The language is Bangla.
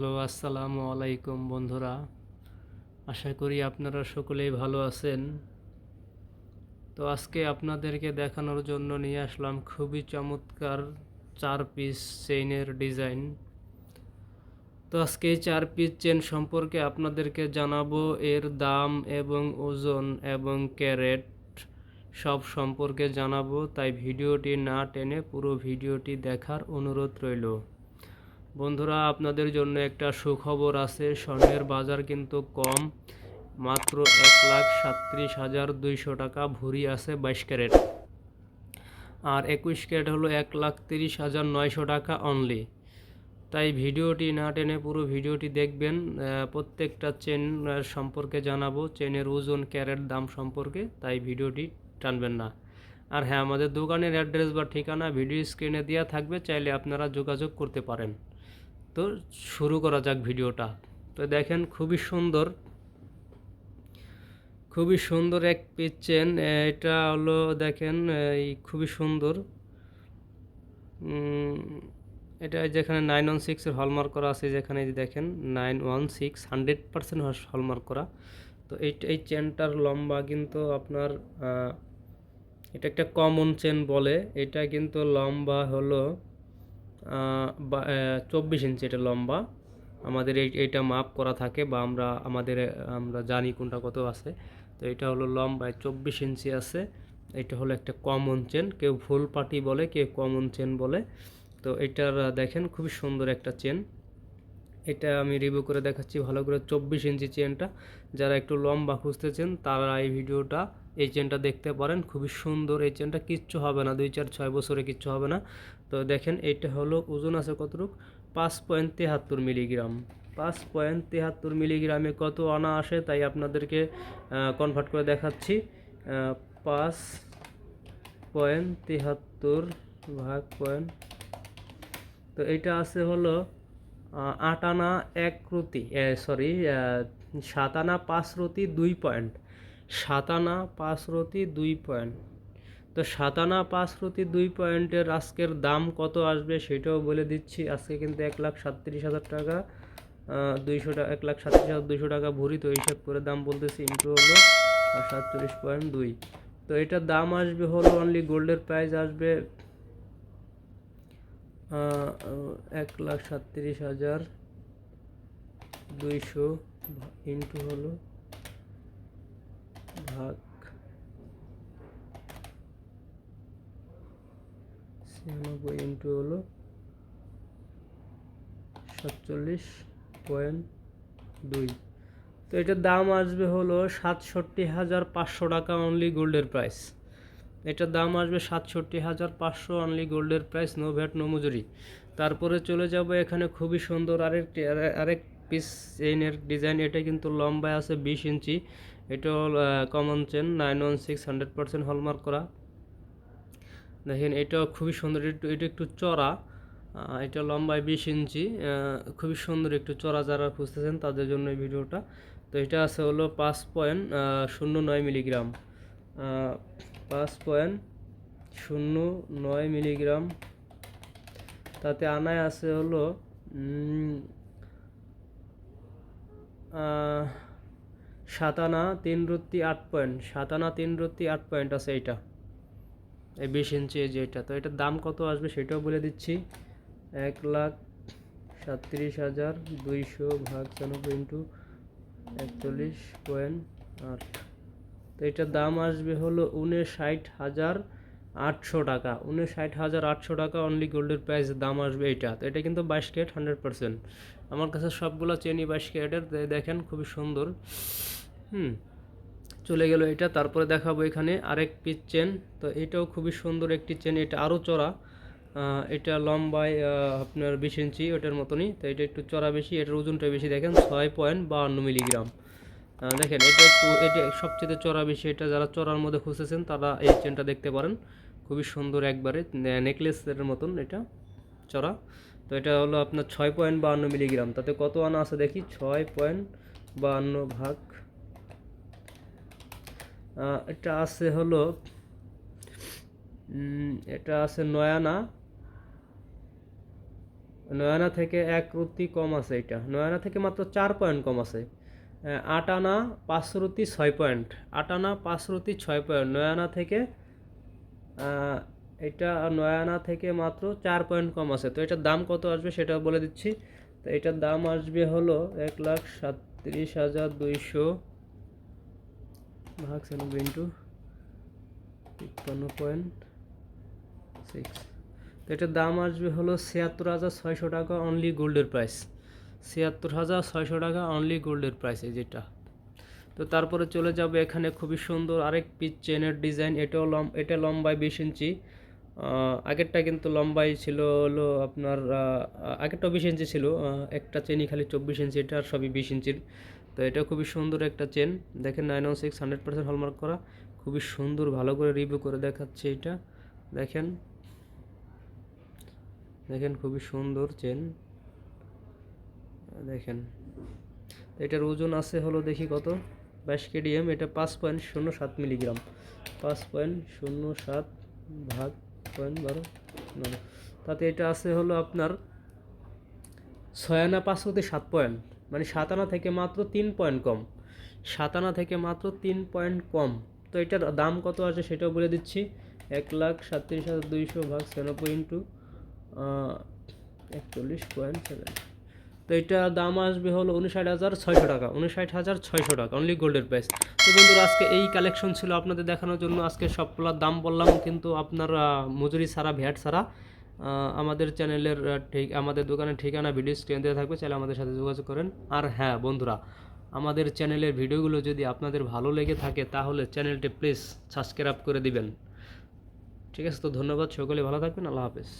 হ্যালো, আসসালামু আলাইকুম বন্ধুরা। আশা করি আপনারা সকলেই ভালো আছেন। তো আজকে আপনাদেরকে দেখানোর জন্য নিয়ে আসলাম খুবই চমৎকার চার পিস চেইনের ডিজাইন। তো আজকে এই চার পিস চেন সম্পর্কে আপনাদেরকে জানাব, এর দাম এবং ওজন এবং ক্যারেট সব সম্পর্কে জানাব। তাই ভিডিওটি না টেনে পুরো ভিডিওটি দেখার অনুরোধ রইল। বন্ধুরা, আপনাদের জন্য একটা সুখবর আছে। স্বর্ণের বাজার কিন্তু কম। মাত্র এক লাখ সাত্রিশ হাজার দুইশো টাকা ভরি আছে বাইশ ক্যারেট। আর একুশ ক্যারেট হলো এক লাখ তিরিশ হাজার নয়শো টাকা অনলি তাই ভিডিওটি না টেনে পুরো ভিডিওটি দেখবেন। প্রত্যেকটা চেন সম্পর্কে জানাব। চেনের ওজন, ক্যারেট দাম সম্পর্কে। তাই ভিডিওটি টানবেন না। আর হ্যাঁ আমাদের দোকানের অ্যাড্রেস বা ঠিকানা ভিডিও স্ক্রিনে দেওয়া থাকবে। চাইলে আপনারা যোগাযোগ করতে পারেন। তো শুরু করা যাক ভিডিওটা। তো দেখেন, খুবই সুন্দর। খুবই সুন্দর এক পিস চেন এটা হলো দেখেন, এই খুবই সুন্দর। এটা যেখানে নাইন ওয়ান সিক্সের হলমার্ক করা আছে, যেখানে দেখেন nine one six hundred percent hallmark করা। তো এই এই চেনটার লম্বা কিন্তু আপনার এটা একটা কমন চেন বলে। এটা কিন্তু লম্বা হলো চব্বিশ ইঞ্চি এটা লম্বা। আমাদের এই, এইটা মাপ করা থাকে বা আমরা, আমাদের, আমরা জানি কোনটা কত আছে। তো এটা হলো লম্বায় চব্বিশ ইঞ্চি আছে। এটা হলো একটা কমন চেন কেউ ফুল পাটি বলে, কেউ কমন চেন বলে। তো এটার দেখেন খুবই সুন্দর একটা চেন এটা আমি রিভিউ করে দেখাচ্ছি ভালো করে চব্বিশ ইঞ্চি চেনটা যারা একটু লম্বা খুঁজতেছেন, তারা এই ভিডিওটা, এই চেনটা দেখতে পারেন। খুবই সুন্দর এই চেনটা কিচ্ছু হবে না, দুই, চার, ছয় বছরে কিচ্ছু হবে না। তো দেখেন এটা হলো ওজন আছে কতটুক? পাঁচ পয়েন্ট তেহাত্তর মিলিগ্রাম। পাঁচ পয়েন্ট তেহাত্তর মিলিগ্রামে কত আনা আসে তাই আপনাদেরকে কনভার্ট করে দেখাচ্ছি। পাঁচ পয়েন্ট তেহাত্তর ভাগ পয়েন্ট, তো এটা আছে হলো আট আনা এক রুতি সরি সাত আনা পাঁচ রুতি দুই পয়েন্ট, সাত আনা পাঁচ রুতি দুই পয়েন্ট। তো সাত আনা পাঁচ প্রতি দুই পয়েন্টের আজকের দাম কত আসবে সেটাও বলে দিচ্ছি। আজকে কিন্তু এক লাখ সাতত্রিশ হাজার টাকা দুইশো টাকা এক লাখ সাতত্রিশ হাজার দুইশো টাকা ভরি তো হিসাব করে দাম বলতেছি ইন্টু হলো সাতচল্লিশ পয়েন্ট দুই। তো এটার দাম আসবে হলো অনলি গোল্ডের প্রাইস আসবে এক লাখ সাতত্রিশ হাজার দুইশো ইন্টু হলো ভাগ ছিয়ানব্বই ইন্টু হলো। সাতচল্লিশ পয়েন্ট দুই। তো এটার দাম আসবে হলো সাতষট্টি হাজার পাঁচশো টাকা অনলি গোল্ডের প্রাইস এটার দাম আসবে সাতষট্টি হাজার পাঁচশো অনলি গোল্ডের প্রাইস নো ভ্যাট নো মজুরি। তারপরে চলে যাব এখানে খুবই সুন্দর আরেকটি, আরে- আরেক পিস চেইনের ডিজাইন এটা কিন্তু লম্বায় আছে বিশ ইঞ্চি। এটা common chain nine one six hundred percent hallmark করা। দেখেন এটাও খুবই সুন্দর, এটা একটু চড়া এটা লম্বায় বিশ ইঞ্চি খুবই সুন্দর একটু চড়া যারা খুঁজতেছেন তাদের জন্য এই ভিডিওটা। তো এটা আছে হলো পাঁচ পয়েন্ট শূন্য নয় মিলিগ্রাম পাঁচ পয়েন্ট, শূন্য নয় মিলিগ্রাম। তাতে আনায় আছে হলো সাতানা তিন রত্তি আট পয়েন্ট সাতানা তিন রত্তি আট পয়েন্ট আছে এইটা এই বিশ ইঞ্চি এই যে এটা। তো এটার দাম কত আসবে সেটাও বলে দিচ্ছি। এক লাখ সাতত্রিশ হাজার দুইশো ভাগ চানব্বই ইন্টু একচল্লিশ পয়েন্ট আট। তো এটার দাম আসবে হলো উনষাট হাজার আটশো টাকা। উনষাট হাজার আটশো টাকা অনলি গোল্ডের প্রাইস দাম আসবে এটা তো এটা কিন্তু বাইশ ক্যারেট হান্ড্রেড পার্সেন্ট। আমার কাছে সবগুলো চেনই বাইশ ক্যারেটের দেখেন খুবই সুন্দর। হুম। চলে গেল এটা, তারপরে দেখাবো এখানে আরেক পিস চেন তো এটাও খুবই সুন্দর একটি চেন এটা আরও চড়া। এটা লম্বায় আপনার বিশ ইঞ্চি, ওটার মতনই। তো এটা একটু চড়া বেশি, এটার ওজনটা বেশি দেখেন, ছয় পয়েন্ট বাহান্ন মিলিগ্রাম। দেখেন, এটা একটু, এটা সবচেয়ে চড়া বেশি, এটা যারা চড়ার মধ্যে খুঁজেছেন তারা এই চেনটা দেখতে পারেন। খুবই সুন্দর একবারে নেকলেসের মতন এটা চড়া। তো এটা হলো আপনার ছয় পয়েন্ট বাহান্ন মিলিগ্রাম। তাতে কত আনা আছে দেখি? ছয় পয়েন্ট বাহান্ন ভাগ এটা আছে হলো এটা আছে নয়ানা। নয়ানা থেকে এক রুতি কম আছে এটা। নয়ানা থেকে মাত্র চার পয়েন্ট কম আছে। আট আনা পাঁচ রুতি ছয় পয়েন্ট আট আনা পাঁচ রুতি ছয় পয়েন্ট নয়ানা থেকে এটা নয়ানা থেকে মাত্র চার পয়েন্ট কম আছে। তো এটার দাম কত আসবে সেটা বলে দিচ্ছি। তো এটার দাম আসবে হলো এক লাখ সাতত্রিশ হাজার দুইশো ভাগ সেভেন ইন্টু তিপ্পান্ন পয়েন্ট সিক্স। তো এটার দাম আসবে হলো ছিয়াত্তর হাজার ছয়শো টাকা অনলি গোল্ডের প্রাইস ছিয়াত্তর হাজার ছয়শো টাকা অনলি গোল্ডের প্রাইস যেটা। তো তারপরে চলে যাবে এখানে খুবই সুন্দর আরেক পিচ চেনের ডিজাইন। এটাও লম, এটা লম্বায় বিশ ইঞ্চি। আগেরটা কিন্তু লম্বাই ছিল হলো আপনার আগেরটাও বিশ ইঞ্চি ছিল। একটা চেনই খালি চব্বিশ ইঞ্চি এটা আর সবই বিশ ইঞ্চির। তো এটা খুবই সুন্দর একটা চেন দেখেন nine one six hundred percent hallmark করা। খুবই সুন্দর, ভালো করে রিভিউ করে দেখাচ্ছে এটা। দেখেন। দেখেন, খুবই সুন্দর চেন দেখেন। এটার ওজন আছে হলো দেখি কত? বাইশ কেডিএম, এটা পাঁচ পয়েন্ট শূন্য সাত মিলিগ্রাম। পাঁচ পয়েন্ট শূন্য সাত ভাগ পয়েন্ট বারো তাতে এটা আছে হলো আপনার ছয় আনা পাঁচ হতে সাত পয়েন্ট। মানে সাত আনা থেকে মাত্র তিন পয়েন্ট কম। সাত আনা থেকে মাত্র তিন পয়েন্ট কম। তো এটার দাম কত আছে সেটাও বলে দিচ্ছি। এক লাখ সাতত্রিশ হাজার দুইশো ভাগ ছিয়ানব্বই ইন্টু একচল্লিশ পয়েন্ট সেভেন তো এটা দাম আসবে হলো উনষাট হাজার ছয়শো টাকা। উনষাট হাজার ছয়শো টাকা অনলি গোল্ডের প্রাইস তো বন্ধুরা, আজকে এই কালেকশন ছিল আপনাদের দেখানোর জন্য। আজকে সবগুলোর দাম বললাম, কিন্তু আপনার মজুরি ছাড়া, ভ্যাট ছাড়া আমাদের চ্যানেলের ঠিক, আমাদের দোকানের ঠিকানা ভিডিও স্ক্রিন দেওয়া থাকবে, চাইলে আমাদের সাথে যোগাযোগ করেন। আর হ্যাঁ বন্ধুরা, আমাদের চ্যানেলের ভিডিওগুলো যদি আপনাদের ভালো লেগে থাকে, তাহলে চ্যানেলটি প্লিজ সাবস্ক্রাইব করে দিবেন। ঠিক আছে, তো ধন্যবাদ, সকলে ভালো থাকবেন, আল্লাহ হাফেজ।